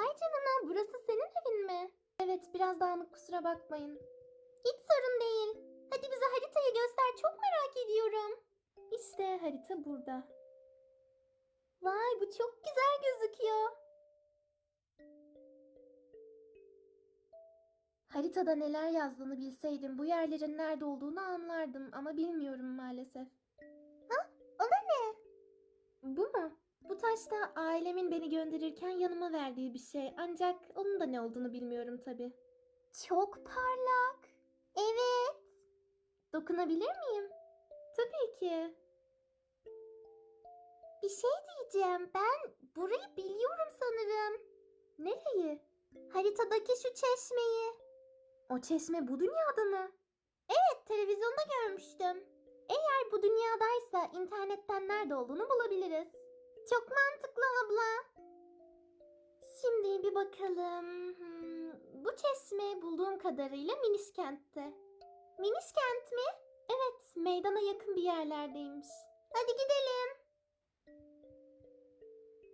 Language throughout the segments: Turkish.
Vay canına burası senin evin mi? Evet biraz dağınık kusura bakmayın. Hiç sorun değil. Hadi bize haritayı göster çok merak ediyorum. İşte harita burada. Vay bu çok güzel gözüküyor. Haritada neler yazdığını bilseydim bu yerlerin nerede olduğunu anlardım ama bilmiyorum maalesef. Ha? O da ne? Bu mu? Bu taş da ailemin beni gönderirken yanıma verdiği bir şey ancak onun da ne olduğunu bilmiyorum tabi. Çok parlak. Evet. Dokunabilir miyim? Tabii ki. Bir şey diyeceğim. Ben burayı biliyorum sanırım. Nereyi? Haritadaki şu çeşmeyi. O çeşme bu dünyada mı? Evet, televizyonda görmüştüm. Eğer bu dünyadaysa internetten nerede olduğunu bulabiliriz. Çok mantıklı abla. Şimdi bir bakalım. Hmm, bu çeşme bulduğum kadarıyla Minişkent'te. Minişkent mi? Evet, meydana yakın bir yerlerdeymiş. Hadi gidelim.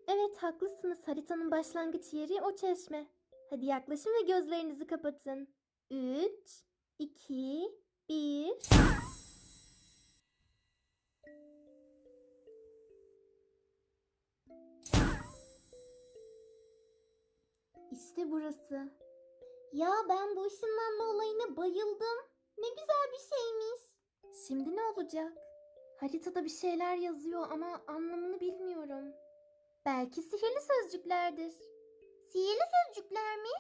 Evet, haklısınız. Haritanın başlangıç yeri o çeşme. Hadi yaklaşın ve gözlerinizi kapatın. 3, 2, 1. İşte burası. Ya ben bu ışınlanma olayına bayıldım. Ne güzel bir şeymiş. Şimdi ne olacak? Haritada bir şeyler yazıyor ama anlamını bilmiyorum. Belki sihirli sözcüklerdir. Sihirli sözcükler mi?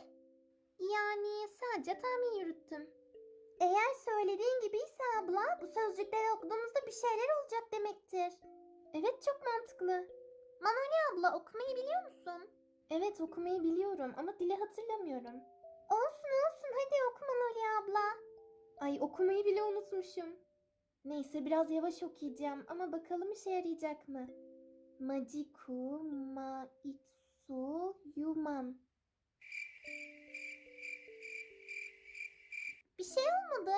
Yani sadece tahmin yürüttüm. Eğer söylediğin gibiyse abla bu sözcükleri okuduğumuzda bir şeyler olacak demektir. Evet çok mantıklı. Manoli abla okumayı biliyor musun? Evet okumayı biliyorum ama dili hatırlamıyorum. Olsun olsun hadi oku Manoli abla. Ay okumayı bile unutmuşum. Neyse biraz yavaş okuyacağım ama bakalım işe yarayacak mı? Majiku ma itsu yuman. Bir şey olmadı.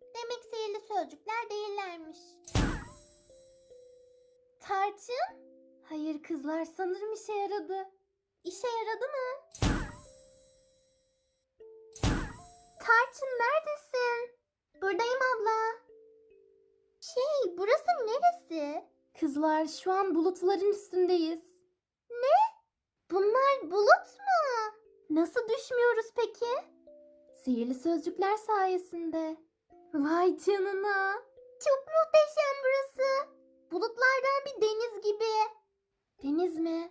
Demek sihirli sözcükler değillermiş. Tarçın? Hayır kızlar sanırım işe yaradı. İşe yaradı mı? Tarçın neredesin? Buradayım abla. Şey burası neresi? Kızlar şu an bulutların üstündeyiz. Ne? Bunlar bulut mu? Nasıl düşmüyoruz peki? Sihirli sözcükler sayesinde. Vay canına. Çok muhteşem burası. Bulutlardan bir deniz gibi. Deniz mi?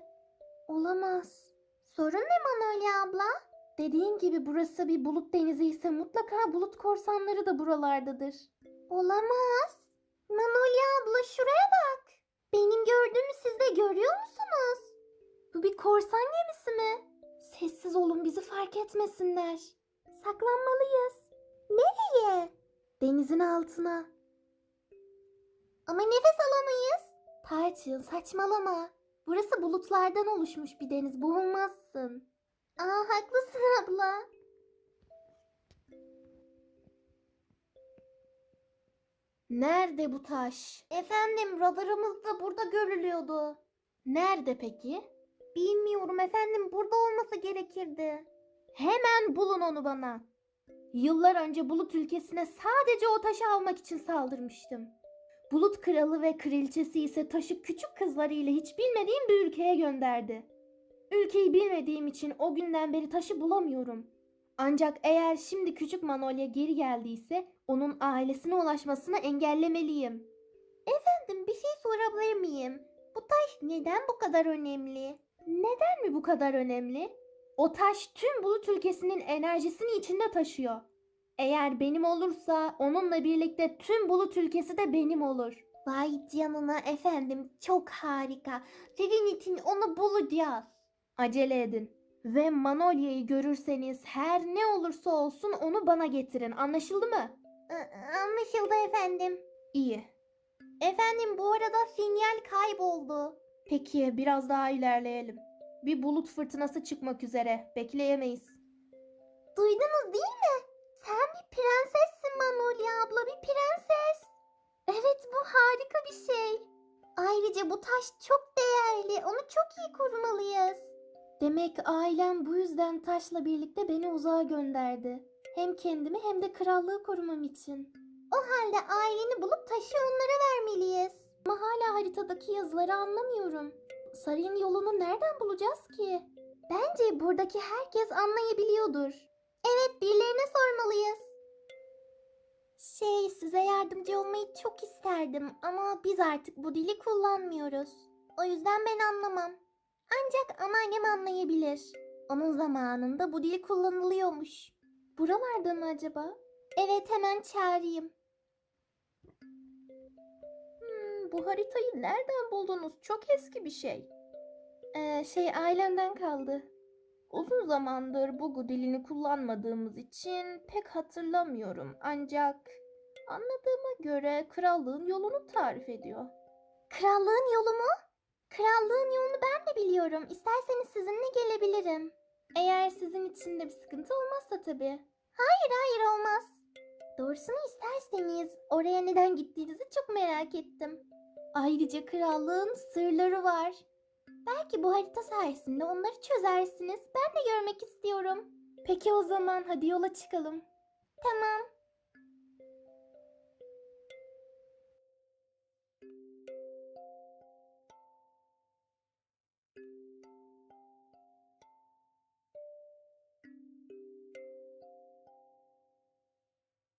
Olamaz. Sorun ne Manolya abla? Dediğin gibi burası bir bulut denizi ise mutlaka bulut korsanları da buralardadır. Olamaz. Manolya abla şuraya bak. Benim gördüğümü siz de görüyor musunuz? Bu bir korsan gemisi mi? Sessiz olun bizi fark etmesinler. Saklanmalıyız. Nereye? Denizin altına. Ama nefes alamayız. Tarçın saçmalama. Burası bulutlardan oluşmuş bir deniz. Boğulmazsın. Aa haklısın abla. Nerede bu taş? Efendim radarımızda burada görülüyordu. Nerede peki? Bilmiyorum efendim burada olması gerekirdi. Hemen bulun onu bana. Yıllar önce Bulut ülkesine sadece o taşı almak için saldırmıştım. Bulut kralı ve kraliçesi ise taşı küçük kızlarıyla hiç bilmediğim bir ülkeye gönderdi. Ülkeyi bilmediğim için o günden beri taşı bulamıyorum. Ancak eğer şimdi küçük Manolya geri geldiyse onun ailesine ulaşmasını engellemeliyim. Efendim bir şey sorabilir miyim? Bu taş neden bu kadar önemli? Neden mi bu kadar önemli? O taş tüm bulut ülkesinin enerjisini içinde taşıyor. Eğer benim olursa onunla birlikte tüm bulut ülkesi de benim olur. Vay canına efendim çok harika. Sizin için onu bulacağız. Acele edin. Ve Manolya'yı görürseniz her ne olursa olsun onu bana getirin. Anlaşıldı mı? Anlaşıldı efendim. İyi. Efendim bu arada sinyal kayboldu. Peki biraz daha ilerleyelim. Bir bulut fırtınası çıkmak üzere. Bekleyemeyiz. Duydunuz değil mi? Sen bir prensessin Manolya abla bir prenses. Evet bu harika bir şey. Ayrıca bu taş çok değerli. Onu çok iyi korumalıyız. Demek ailem bu yüzden taşla birlikte beni uzağa gönderdi. Hem kendimi hem de krallığı korumam için. O halde aileni bulup taşı onlara vermeliyiz. Ama hala haritadaki yazıları anlamıyorum. Sarayın yolunu nereden bulacağız ki? Bence buradaki herkes anlayabiliyordur. Evet, birilerine sormalıyız. Şey, size yardımcı olmayı çok isterdim ama biz artık bu dili kullanmıyoruz. O yüzden ben anlamam. Ancak anneannem anlayabilir. Onun zamanında bu dil kullanılıyormuş. Buralarda mı acaba? Evet hemen çağırayım. Hmm, bu haritayı nereden buldunuz? Çok eski bir şey. Ee, şey ailemden kaldı. Uzun zamandır Bugu dilini kullanmadığımız için pek hatırlamıyorum. Ancak anladığıma göre krallığın yolunu tarif ediyor. Krallığın yolu mu? Krallığın yolunu ben de biliyorum. İsterseniz sizinle gelebilirim. Eğer sizin için de bir sıkıntı olmazsa tabii. Hayır hayır olmaz. Doğrusunu isterseniz oraya neden gittiğinizi çok merak ettim. Ayrıca krallığın sırları var. Belki bu harita sayesinde onları çözersiniz. Ben de görmek istiyorum. Peki o zaman hadi yola çıkalım. Tamam.